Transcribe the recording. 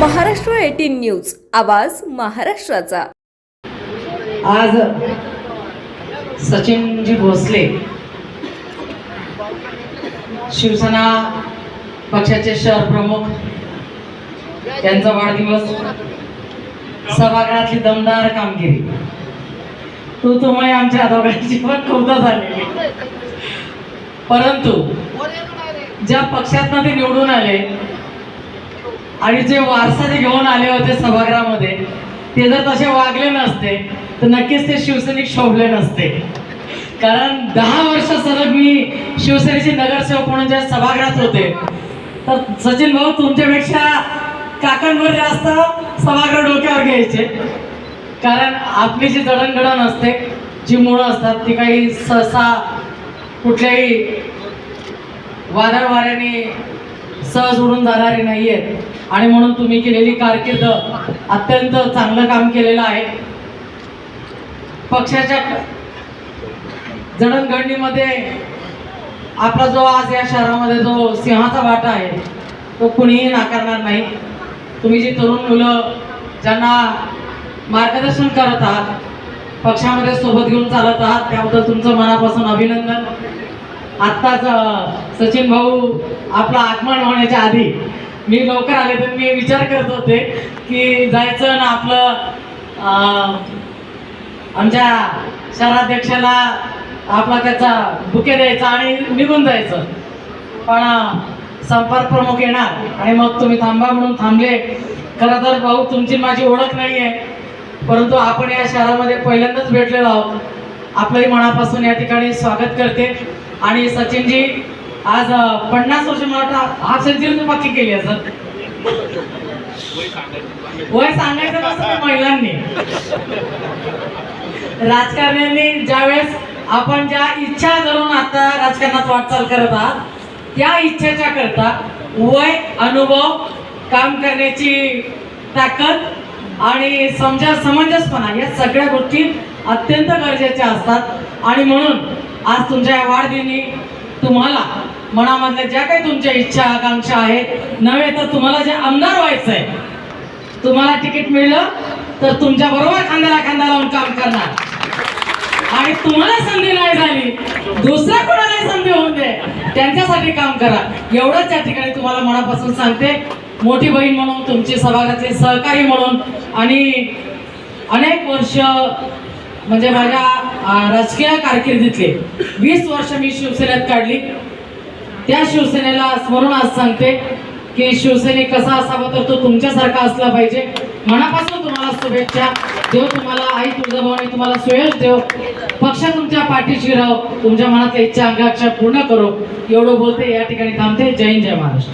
Maharashtra eighteen news. आवाज महाराष्ट्राचा. आज सचिनजी भोसले शिवसेना पक्षाचे शहर प्रमुख यांचा वाढदिवस सभागृहातली दमदार कामगिरी. तू तुम्ही आमच्या दोघांची पण कौता झालेली. परंतु ज्या पक्षातनं ते निवडून आले आणि जे वारसाने घेऊन आले होते सभागृहामध्ये ते जर तसे वागले नसते तर नक्कीच ते शिवसैनिक शोभले नसते. कारण दहा वर्ष सलग मी शिवसेनेचे नगरसेवक म्हणून ज्या सभागृहात होते तर सचिन भाऊ तुमच्यापेक्षा काकांवर जास्त सभागृह डोक्यावर घ्यायचे. कारण आपली जी जडणघडण असते जी मुळं असतात ती काही सहसा कुठल्याही वादळवाऱ्याने सहज उडून जाणारी नाही आहेत आणि म्हणून तुम्ही केलेली कारकीर्द अत्यंत चांगलं काम केलेलं आहे. पक्षाच्या जडणघडणीमध्ये आपला जो आज या शहरामध्ये जो सिंहाचा वाटा आहे तो कुणीही नाकारणार नाही. तुम्ही जी तरुण मुलं ज्यांना मार्गदर्शन करत आहात पक्षामध्ये सोबत घेऊन चालत आहात त्याबद्दल तुमचं मनापासून अभिनंदन. आत्ताच सचिन भाऊ आपलं आगमन होण्याच्या आधी मी लवकर आले तर मी विचार करत होते की जायचं ना आपलं आमच्या शहराध्यक्षाला आपला त्याचा बुके द्यायचा आणि निघून जायचं. पण संपर्क प्रमुख येणार आणि मग तुम्ही थांबा म्हणून थांबले. खरं तर भाऊ तुमची माझी ओळख नाही आहे परंतु आपण या शहरामध्ये पहिल्यांदाच भेटलेलो आहोत. आपलंही मनापासून या ठिकाणी स्वागत करते. आणि सचिनजी आज पन्नास वर्ष मला वाटतं हाफ सेंचुरी पक्की केली असत वय सांगायचं नसतं महिलांनी. राजकारण्यांनी ज्यावेळेस आपण ज्या इच्छा धरून आता राजकारणात वाटचाल करत आहात त्या इच्छेच्या करता वय अनुभव काम करण्याची ताकद आणि समजा समंजसपणा या सगळ्या गोष्टी अत्यंत गरजेच्या असतात. आणि म्हणून आज तुमच्या या वाढदिनी तुम्हाला मनामधल्या ज्या काही तुमच्या इच्छा आकांक्षा आहेत नव्हे तर तुम्हाला जे आमदार व्हायचं आहे तुम्हाला तिकीट मिळलं तर तुमच्या बरोबर खांद्याला खांदा लावून काम करणार. आणि तुम्हाला संधी नाही झाली दुसऱ्या कोणालाही संधी होऊन दे त्यांच्यासाठी काम करा. एवढंच या ठिकाणी तुम्हाला मनापासून सांगते. मोठी बहीण म्हणून तुमची सभागातले सहकारी म्हणून आणि अनेक वर्ष म्हणजे माझ्या राजकीय कारकिर्दीतले वीस वर्ष मी शिवसेनेत काढली. त्या शिवसेनेला स्मरून आज सांगते की शिवसैनिक कसा असावा तर तो तुमच्यासारखा असला पाहिजे. मनापासून तुम्हाला शुभेच्छा. देव तुम्हाला आई तुळजाभवानी तुम्हाला सुयश देव. पक्ष तुमच्या पाठीशी राहो. तुमच्या मनातल्या इच्छा अंगाक्षा पूर्ण करो. एवढं बोलते या ठिकाणी थांबते. जय हिंद जय महाराष्ट्र.